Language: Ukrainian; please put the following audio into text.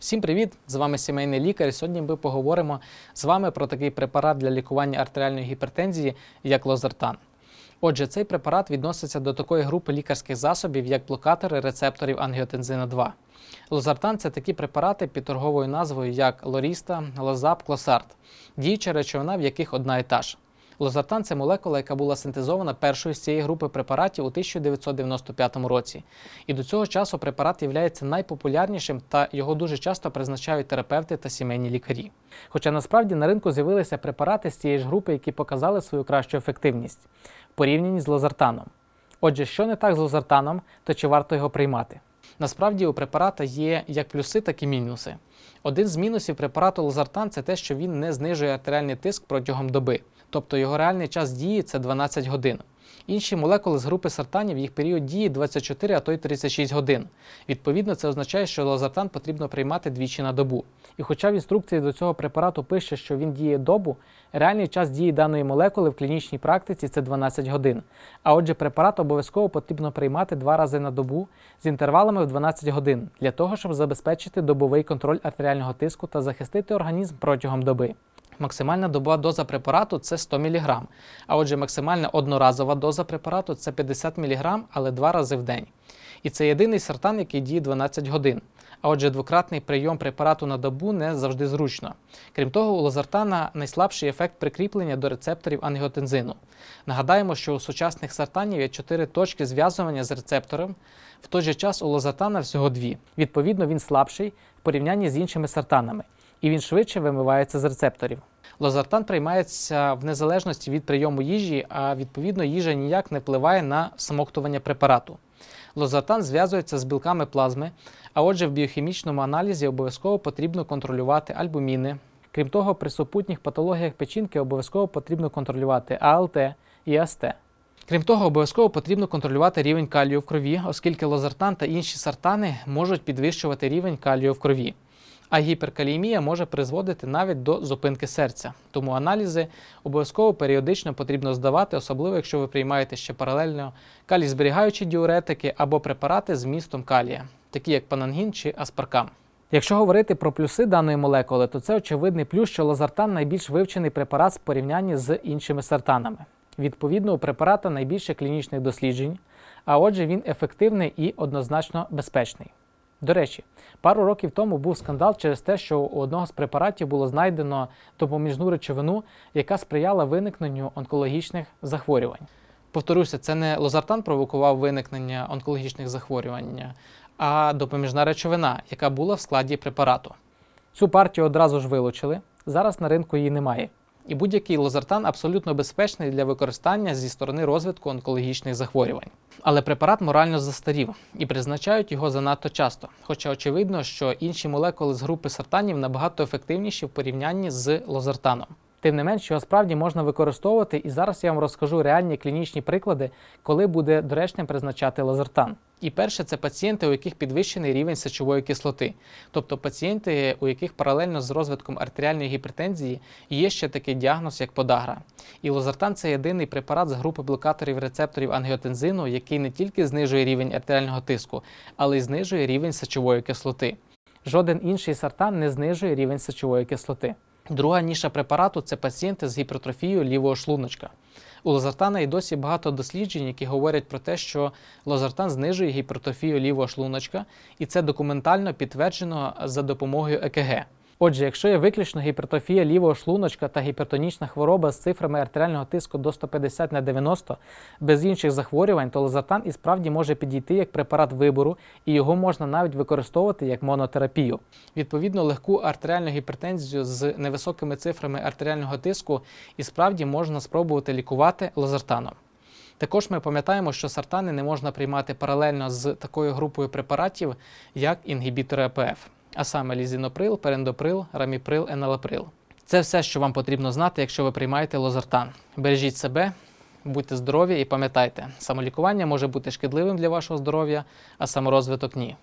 Всім привіт! З вами сімейний лікар. Сьогодні ми поговоримо з вами про такий препарат для лікування артеріальної гіпертензії, як лозартан. Отже, цей препарат відноситься до такої групи лікарських засобів, як блокатори рецепторів ангіотензину 2. Лозартан це такі препарати під торговою назвою як Лоріста, Лозап, Клосарт, діюча речовина, в яких одна і та ж. Лозартан це молекула, яка була синтезована першою з цієї групи препаратів у 1995 році. І до цього часу препарат є найпопулярнішим та його дуже часто призначають терапевти та сімейні лікарі. Хоча насправді на ринку з'явилися препарати з цієї ж групи, які показали свою кращу ефективність в порівнянні з лозартаном. Отже, що не так з лозартаном, то чи варто його приймати? Насправді у препарата є як плюси, так і мінуси. Один з мінусів препарату лозартан це те, що він не знижує артеріальний тиск протягом доби, тобто його реальний час дії це 12 годин. Інші молекули з групи сартанів їх період дії 24, а то й 36 годин. Відповідно, це означає, що лозартан потрібно приймати двічі на добу. І хоча в інструкції до цього препарату пише, що він діє добу, реальний час дії даної молекули в клінічній практиці це 12 годин. А отже, препарат обов'язково потрібно приймати два рази на добу з інтервалами в 12 годин для того, щоб забезпечити добовий контроль артеріального тиску та захистити організм протягом доби. Максимальна добова доза препарату це 100 мг. А отже, максимальна одноразова доза препарату це 50 мг, але два рази в день. І це єдиний сартан, який діє 12 годин. А отже, двократний прийом препарату на добу не завжди зручно. Крім того, у лозартана найслабший ефект прикріплення до рецепторів ангіотензину. Нагадаємо, що у сучасних сартанів є чотири точки зв'язування з рецептором. В той же час у лозартана всього дві. Відповідно, він слабший в порівнянні з іншими сартанами, і він швидше вимивається з рецепторів. Лозартан приймається в незалежності від прийому їжі, а відповідно їжа ніяк не впливає на всмоктування препарату. Лозартан зв'язується з білками плазми, а отже, в біохімічному аналізі обов'язково потрібно контролювати альбуміни. Крім того, при супутніх патологіях печінки обов'язково потрібно контролювати АЛТ і АСТ. Крім того, обов'язково потрібно контролювати рівень калію в крові, оскільки лозартан та інші сартани можуть підвищувати рівень калію в крові. А гіперкаліємія може призводити навіть до зупинки серця. Тому аналізи обов'язково періодично потрібно здавати, особливо якщо ви приймаєте ще паралельно калій-зберігаючі діуретики або препарати з вмістом калія, такі як панангін чи аспаркам. Якщо говорити про плюси даної молекули, то це очевидний плюс, що лозартан найбільш вивчений препарат в порівнянні з іншими сартанами. Відповідно, у препарата найбільше клінічних досліджень, а отже, він ефективний і однозначно безпечний. До речі, пару років тому був скандал через те, що у одного з препаратів було знайдено допоміжну речовину, яка сприяла виникненню онкологічних захворювань. Повторюся, це не лозартан провокував виникнення онкологічних захворювань, а допоміжна речовина, яка була в складі препарату. Цю партію одразу ж вилучили. Зараз на ринку її немає. І будь-який лозартан абсолютно безпечний для використання зі сторони розвитку онкологічних захворювань. Але препарат морально застарів і призначають його занадто часто. Хоча очевидно, що інші молекули з групи сартанів набагато ефективніші в порівнянні з лозартаном. Тим не менш, його справді можна використовувати, і зараз я вам розкажу реальні клінічні приклади, коли буде доречним призначати лазертан. І перше, це пацієнти, у яких підвищений рівень сечової кислоти, тобто пацієнти, у яких паралельно з розвитком артеріальної гіпертензії є ще такий діагноз, як подагра. І лозартан це єдиний препарат з групи блокаторів рецепторів ангіотензину, який не тільки знижує рівень артеріального тиску, але й знижує рівень сечової кислоти. Жоден інший сартан не знижує рівень сечової кислоти. Друга ніша препарату це пацієнти з гіпертрофією лівого шлуночка. У лозартана і досі багато досліджень, які говорять про те, що лозартан знижує гіпертрофію лівого шлуночка, і це документально підтверджено за допомогою ЕКГ. Отже, якщо є виключно гіпертрофія лівого шлуночка та гіпертонічна хвороба з цифрами артеріального тиску до 150 на 90 без інших захворювань, то лозартан і справді може підійти як препарат вибору, і його можна навіть використовувати як монотерапію. Відповідно, легку артеріальну гіпертензію з невисокими цифрами артеріального тиску і справді можна спробувати лікувати лозартаном. Також ми пам'ятаємо, що сартани не можна приймати паралельно з такою групою препаратів, як інгібітори АПФ а саме лізіноприл, перендоприл, раміприл, еналаприл. Це все, що вам потрібно знати, якщо ви приймаєте лозартан. Бережіть себе, будьте здорові і пам'ятайте, самолікування може бути шкідливим для вашого здоров'я, а саморозвиток ні.